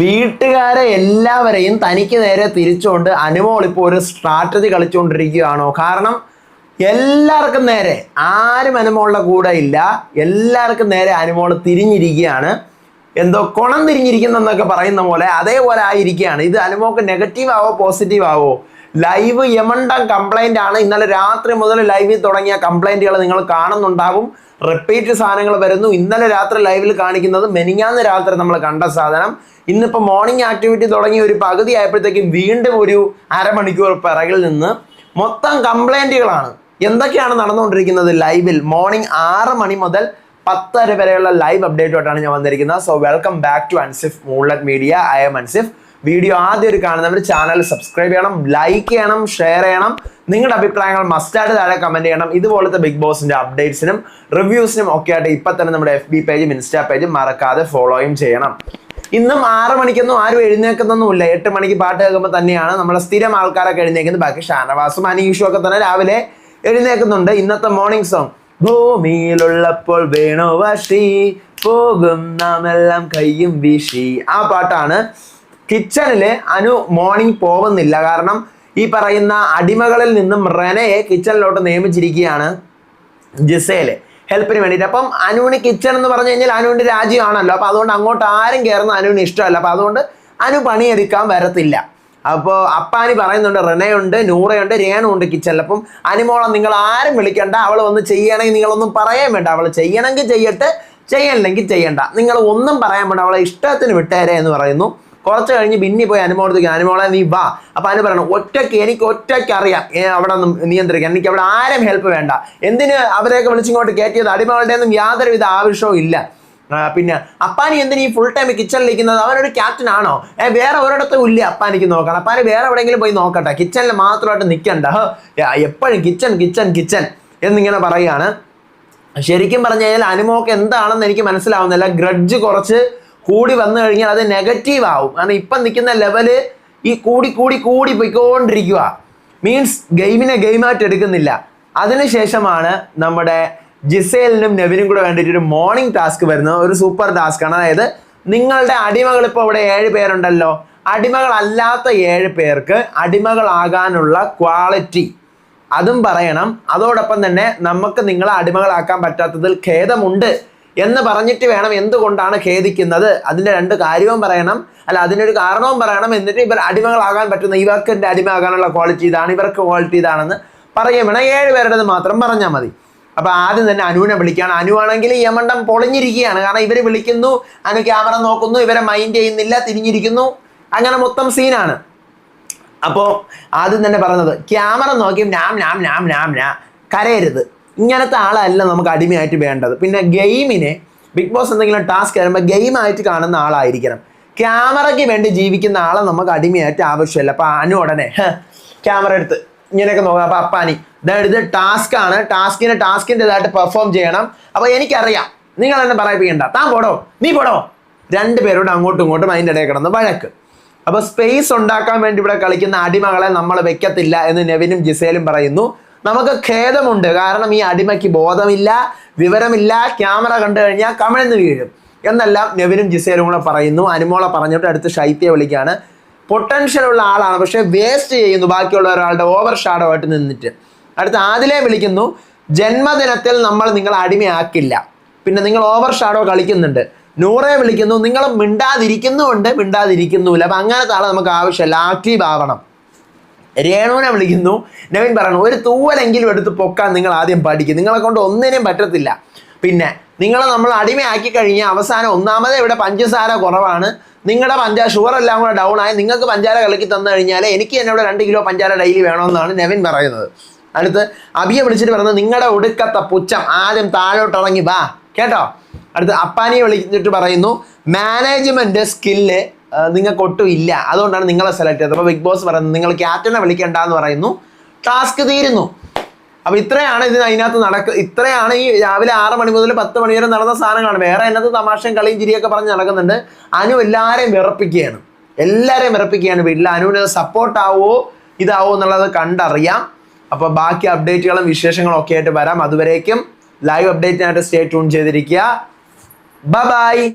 വീട്ടുകാരെ എല്ലാവരെയും തനിക്ക് നേരെ തിരിച്ചുകൊണ്ട് അനുമോൾ ഇപ്പോൾ ഒരു സ്ട്രാറ്റജി കളിച്ചുകൊണ്ടിരിക്കുകയാണോ കാരണം എല്ലാവർക്കും നേരെ ആരും അനുമോളുടെ കൂടെ ഇല്ല. എല്ലാവർക്കും നേരെ അനുമോൾ തിരിഞ്ഞിരിക്കുകയാണ്. എന്തോ കുണം തിരിഞ്ഞിരിക്കുന്നു എന്നൊക്കെ പറയുന്ന പോലെ അതേപോലെ ആയിരിക്കുകയാണ്. ഇത് അനുമോക്ക് നെഗറ്റീവ് ആവോ പോസിറ്റീവ് ആവോ? ലൈവ് യമണ്ടം കംപ്ലൈന്റ് ആണ്. ഇന്നലെ രാത്രി മുതൽ ലൈവിൽ തുടങ്ങിയ കംപ്ലൈന്റുകൾ നിങ്ങൾ കാണുന്നുണ്ടാകും. റിപ്പീറ്റ് സാധനങ്ങൾ വരുന്നു. ഇന്നലെ രാത്രി ലൈവിൽ കാണിക്കുന്നത് മെനിങ്ങാന്ന് രാത്രി നമ്മൾ കണ്ട സാധനം. ഇന്നിപ്പോൾ മോർണിംഗ് ആക്ടിവിറ്റി തുടങ്ങി ഒരു പകുതി ആയപ്പോഴത്തേക്കും വീണ്ടും ഒരു അരമണിക്കൂർ പിറകിൽ നിന്ന് മൊത്തം കംപ്ലൈന്റുകളാണ് എന്തൊക്കെയാണ് നടന്നുകൊണ്ടിരിക്കുന്നത് ലൈവിൽ മോർണിംഗ് ആറ് മണി മുതൽ പത്തര വരെയുള്ള ലൈവ് അപ്ഡേറ്റുമായിട്ടാണ് ഞാൻ വന്നിരിക്കുന്നത്. So welcome back to Ansif moonlight media I'm Ansif video ആദ്യം ഒരു കാണുന്നവർ ചാനൽ സബ്സ്ക്രൈബ് ചെയ്യണം ലൈക്ക് ചെയ്യണം ഷെയർ ചെയ്യണം. നിങ്ങളുടെ അഭിപ്രായങ്ങൾ മസ്റ്റായിട്ട് താഴെ കമന്റ് ചെയ്യണം. ഇതുപോലത്തെ ബിഗ് ബോസിന്റെ അപ്ഡേറ്റ്സിനും റിവ്യൂസിനും ഒക്കെ ആയിട്ട് ഇപ്പൊ തന്നെ നമ്മുടെ എഫ് ബി പേജും ഇൻസ്റ്റാ പേജും മറക്കാതെ ഫോളോയും ചെയ്യണം. ഇന്നും ആറ് മണിക്കൊന്നും ആരും എഴുന്നേക്കുന്നൊന്നുമില്ല എട്ട് മണിക്ക് പാട്ട് കേൾക്കുമ്പോൾ തന്നെയാണ് നമ്മുടെ സ്ഥിരം ആൾക്കാരൊക്കെ എഴുന്നേക്കുന്നത് ബാക്കി ഷാനവാസും അനീഷും ഒക്കെ തന്നെ രാവിലെ എഴുന്നേക്കുന്നുണ്ട് ഇന്നത്തെ മോർണിംഗ് സോങ് ഭൂമിയിലുള്ളപ്പോൾ വേണോ വഷി പോകും നാം എല്ലാം കയ്യും വീശി. ആ പാട്ടാണ് കിച്ചണിൽ അനു മോർണിംഗ് പോകുന്നില്ല. കാരണം ഈ പറയുന്ന അടിമകളിൽ നിന്നും റെനയെ കിച്ചണിലോട്ട് നിയമിച്ചിരിക്കുകയാണ് ജിസേൽ. ഹെൽപ്പിന് വേണ്ടിയിട്ട്. അപ്പം അനുവിന് കിച്ചൺ എന്ന് പറഞ്ഞു കഴിഞ്ഞാൽ അനുവിന്റെ രാജ്യമാണല്ലോ. അപ്പോൾ അതുകൊണ്ട് അങ്ങോട്ട് ആരും കയറുന്ന അനുവിന് ഇഷ്ടമല്ല. അപ്പോൾ അതുകൊണ്ട് അനു പണിയെടുക്കാൻ വരത്തില്ല. അപ്പോൾ അപ്പാനി പറയുന്നുണ്ട് റെനയുണ്ട് നൂറയുണ്ട് രേണുണ്ട് കിച്ചണിൽ. അപ്പം അനുമോളം നിങ്ങൾ ആരും വിളിക്കണ്ട. അവൾ ഒന്ന് ചെയ്യണമെങ്കിൽ നിങ്ങളൊന്നും പറയാൻ വേണ്ട. അവൾ ചെയ്യണമെങ്കിൽ ചെയ്യട്ടെ ചെയ്യണമെങ്കിൽ ചെയ്യണ്ട. നിങ്ങൾ ഒന്നും പറയാൻ വേണ്ട. അവളെ ഇഷ്ടത്തിന് വിട്ടേരെ എന്ന് പറയുന്നു. കുറച്ച് കഴിഞ്ഞ് ബിന്നി പോയി അനുമോളത്തേക്ക് അനുമോളെ നീ വാ. അപ്പൊ അനു പറയണം ഒറ്റയ്ക്ക് എനിക്ക് ഒറ്റയ്ക്ക് അറിയാം അവിടെ ഒന്നും നിയന്ത്രിക്കാൻ. എനിക്ക് അവിടെ ആരും ഹെൽപ്പ് വേണ്ട. എന്തിന് അവരെയൊക്കെ വിളിച്ചിങ്ങോട്ട് കയറ്റിയത് അടിമകളുടെ ഒന്നും യാതൊരുവിധ ആവശ്യവും ഇല്ല. പിന്നെ അപ്പാനി എന്തിന് ഈ ഫുൾ ടൈം കിച്ചണിലിരിക്കുന്നത് അവനൊരു ക്യാപ്റ്റൻ ആണോ? ഏ വേറെ ഒരിടത്തും ഇല്ല. അപ്പാനിക്ക് നോക്കണം. അപ്പാനി വേറെ എവിടെയെങ്കിലും പോയി നോക്കട്ടെ. കിച്ചണിൽ മാത്രമായിട്ട് നിൽക്കണ്ട എപ്പോഴും കിച്ചൺ കിച്ചൺ കിച്ചൺ എന്നിങ്ങനെ പറയുകയാണ്. ശരിക്കും പറഞ്ഞു കഴിഞ്ഞാൽ അനുമോക്ക് എന്താണെന്ന് എനിക്ക് മനസ്സിലാവുന്നില്ല. ഗ്രഡ്ജ് കുറച്ച് കൂടി വന്നു കഴിഞ്ഞാൽ അത് നെഗറ്റീവ് ആവും. കാരണം ഇപ്പം നിൽക്കുന്ന ലെവൽ ഈ കൂടി കൂടി കൂടി പോയിക്കൊണ്ടിരിക്കുക. മീൻസ് ഗെയിമിനെ ഗെയിമായിട്ട് എടുക്കുന്നില്ല. അതിനുശേഷമാണ് നമ്മുടെ ജിസേലിനും നെവിനും കൂടെ വേണ്ടിയിട്ട് ഒരു മോർണിംഗ് ടാസ്ക് വരുന്നത്. ഒരു സൂപ്പർ ടാസ്ക് ആണ്. അതായത് നിങ്ങളുടെ അടിമകൾ ഇപ്പോൾ ഇവിടെ ഏഴ് പേരുണ്ടല്ലോ. അടിമകളല്ലാത്ത ഏഴ് പേർക്ക് അടിമകളാകാനുള്ള ക്വാളിറ്റി അതും പറയണം. അതോടൊപ്പം തന്നെ നമുക്ക് നിങ്ങളെ അടിമകളാക്കാൻ പറ്റാത്തതിൽ ഖേദമുണ്ട്. എന്ന് പറഞ്ഞിട്ട് വേണം എന്തുകൊണ്ടാണ് ഖേദിക്കുന്നത്? അതിന്റെ രണ്ട് കാര്യവും പറയണം. അല്ല അതിനൊരു കാരണവും പറയണം. എന്നിട്ട് ഇവർ അടിമകളാകാൻ പറ്റുന്ന ഇവർക്ക് എന്റെ അടിമയാകാനുള്ള ക്വാളിറ്റി ഇതാണ് ഇവർക്ക് ക്വാളിറ്റി ഇതാണെന്ന് പറയും വേണം ഏഴ് മാത്രം പറഞ്ഞാൽ മതി. അപ്പോൾ ആദ്യം തന്നെ അനുവിനെ വിളിക്കുകയാണ്. അനുവാണെങ്കിൽ യമണ്ടം പൊളിഞ്ഞിരിക്കുകയാണ്. കാരണം ഇവർ വിളിക്കുന്നു അനു ക്യാമറ നോക്കുന്നു ഇവരെ മൈൻഡ് ചെയ്യുന്നില്ല തിരിഞ്ഞിരിക്കുന്നു. അങ്ങനെ മൊത്തം സീനാണ് അപ്പോൾ ആദ്യം തന്നെ പറഞ്ഞത് ക്യാമറ നോക്കി നാം നാം നാം നാം നാ കരയരുത്. ഇങ്ങനത്തെ ആളല്ല നമുക്ക് അടിമയായിട്ട് വേണ്ടത്. പിന്നെ ഗെയിമിനെ ബിഗ് ബോസ് എന്തെങ്കിലും ടാസ്ക് വരുമ്പോൾ ഗെയിമായിട്ട് കാണുന്ന ആളായിരിക്കണം. ക്യാമറയ്ക്ക് വേണ്ടി ജീവിക്കുന്ന ആളെ നമുക്ക് അടിമയായിട്ട് ആവശ്യമില്ല. അപ്പം അനു ഉടനെ ക്യാമറ എടുത്ത് ഇങ്ങനെയൊക്കെ നോക്കാം. അപ്പം അപ്പാനി അതായത് ഇത് ടാസ്ക് ആണ്. ടാസ്കിന് ടാസ്കിന്റെതായിട്ട് പെർഫോം ചെയ്യണം. അപ്പോൾ എനിക്കറിയാം. നിങ്ങൾ എന്നെ പറയിപ്പിക്കണ്ട. താൻ പോടോ? നീ പോടോ? രണ്ട് പേരോട് അങ്ങോട്ടും ഇങ്ങോട്ടും അതിന്റെ ഇടയിൽ കിടന്ന് വഴക്ക്. അപ്പൊ സ്പേസ് ഉണ്ടാക്കാൻ വേണ്ടി ഇവിടെ കളിക്കുന്ന അടിമകളെ നമ്മൾ വെക്കത്തില്ല എന്ന് നെവിനും ജിസേലും പറയുന്നു. നമുക്ക് ഖേദമുണ്ട്. കാരണം ഈ അടിമയ്ക്ക് ബോധമില്ല വിവരമില്ല ക്യാമറ കണ്ടു കഴിഞ്ഞാൽ കമിഴ്ന്ന് വീഴും. എന്നെല്ലാം നെവിനും ജിസേലും കൂടെ പറയുന്നു. അനുമോളെ പറഞ്ഞിട്ട് അടുത്ത് ശൈത്യ വിളിക്കുകയാണ്. പൊട്ടൻഷ്യൽ ഉള്ള ആളാണ് പക്ഷേ വേസ്റ്റ് ചെയ്യുന്നു. ബാക്കിയുള്ള ഒരാളുടെ ഓവർ ഷാഡോ ആയിട്ട് നിന്നിട്ട്. അടുത്ത് ആദിലെ വിളിക്കുന്നു ജന്മദിനത്തിൽ നമ്മൾ നിങ്ങളെ അടിമയാക്കില്ല. പിന്നെ നിങ്ങൾ ഓവർ ഷാഡോ കളിക്കുന്നുണ്ട്. നൂറെ വിളിക്കുന്നു നിങ്ങൾ മിണ്ടാതിരിക്കുന്നുണ്ട് മിണ്ടാതിരിക്കുന്നുമില്ല. അപ്പം അങ്ങനത്തെ ആളെ നമുക്ക് ആവശ്യമില്ല. ആക്റ്റീവ് ആവണം. രേണുവിനെ വിളിക്കുന്നു. നവീൻ പറയണു ഒരു തൂവലെങ്കിലും എടുത്ത് പൊക്കാൻ നിങ്ങൾ ആദ്യം പഠിക്കും. നിങ്ങളെ കൊണ്ട് ഒന്നിനും പറ്റത്തില്ല. പിന്നെ നിങ്ങളെ നമ്മൾ അടിമയാക്കി കഴിഞ്ഞാൽ അവസാനം ഒന്നാമതേ ഇവിടെ പഞ്ചസാര കുറവാണ്. നിങ്ങളുടെ പഞ്ചാര ഷുഗർ എല്ലാം കൂടെ ഡൗൺ ആയി. നിങ്ങൾക്ക് പഞ്ചാര കലക്കി തന്നു കഴിഞ്ഞാൽ എനിക്ക് തന്നെ ഇവിടെ രണ്ട് കിലോ പഞ്ചാര ഡെയിലി വേണമെന്നാണ് നവീൻ പറയുന്നത്. അടുത്ത് അബിയെ വിളിച്ചിട്ട് പറയുന്നത് നിങ്ങളുടെ ഒടുക്കത്തെ പുച്ഛം. ആദ്യം താഴോട്ട് ഇറങ്ങി വാ. കേട്ടോ? അടുത്ത് അപ്പാനിയെ വിളിച്ചിട്ട് പറയുന്നു മാനേജ്മെന്റ് സ്കില്ല് നിങ്ങൾക്ക് ഒട്ടും ഇല്ല. അതുകൊണ്ടാണ് നിങ്ങളെ സെലക്ട് ചെയ്തത്. അപ്പോൾ ബിഗ് ബോസ് പറയുന്നത് നിങ്ങൾ ക്യാപ്റ്റനെ വിളിക്കേണ്ട എന്ന് പറയുന്നു. ടാസ്ക് തീരുന്നു. അപ്പോൾ ഇത്രയാണ് ഇതിന് അതിനകത്ത് നടക്ക ഇത്രയാണ് ഈ രാവിലെ ആറ് മണി മുതൽ പത്ത് മണി വരെ നടന്ന സാധനങ്ങളാണ്. വേറെ അതിനകത്ത് തമാശയും കളിയും ചിരിയൊക്കെ പറഞ്ഞ് നടക്കുന്നുണ്ട്. അനു എല്ലാവരെയും വിറപ്പിക്കുകയാണ്. എല്ലാവരെയും വിറപ്പിക്കുകയാണ് വീട്ടിൽ. അനുവിന് സപ്പോർട്ടാവോ ഇതാവോ എന്നുള്ളത് കണ്ടറിയാം. അപ്പോൾ ബാക്കി അപ്ഡേറ്റുകളും വിശേഷങ്ങളും ഒക്കെ ആയിട്ട് വരാം. അതുവരേക്കും ലൈവ് അപ്ഡേറ്റിനായിട്ട് സ്റ്റേ ട്യൂൺ ചെയ്തിരിക്കുക. ബൈ